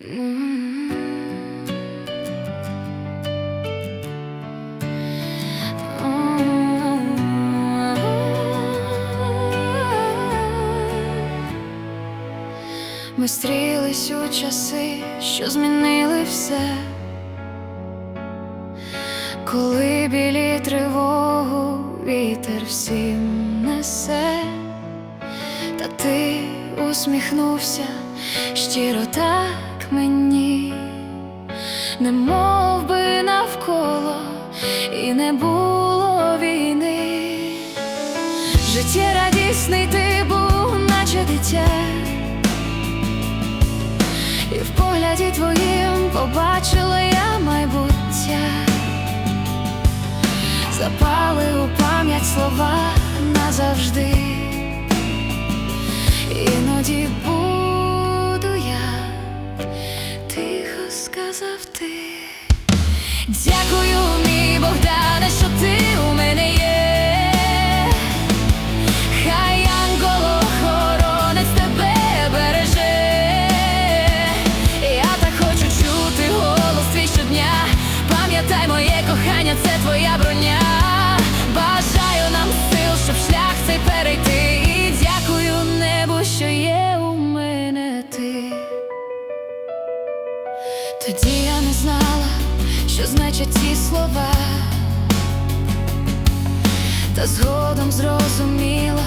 Ми стрілись у часи, що змінили все, коли білі тривогу вітер всім несе, та ти усміхнувся щиро так мені, не мов би навколо і не було війни. Життя радісний ти був, наче дитя. І в погляді твоїм побачила я майбуття, запали у пам'ять слова назавжди. Іноді сказав ти. Дякую, мій Богдане, що ти у мене є. Я не знала, що значать ці слова. Та згодом зрозуміла,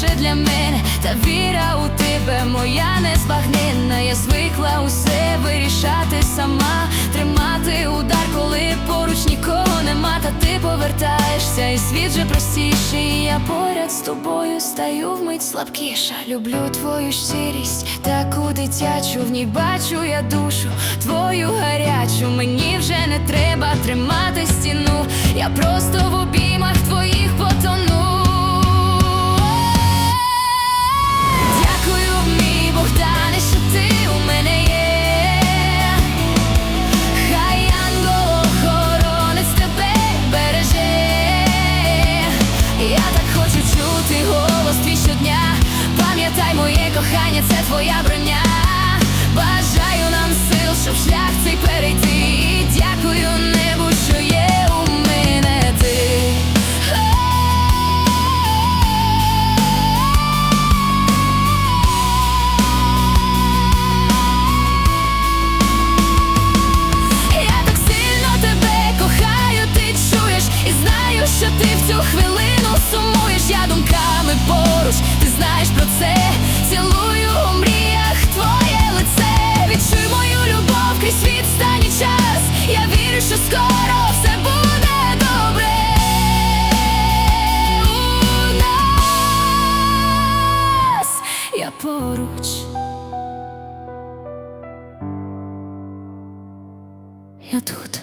вперше для мене, та віра у тебе моя незбагненна. Я звикла усе вирішати сама, тримати удар, коли поруч нікого нема, та ти повертаєшся, і світ же простіший. Я поряд з тобою стаю вмить слабкіша. Люблю твою щирість, таку дитячу, в ній бачу я душу, твою гарячу. Мені вже не треба тримати стіну. Я просто в обіймах твоїх потону. Так хочу що скоро все буде добре я тут.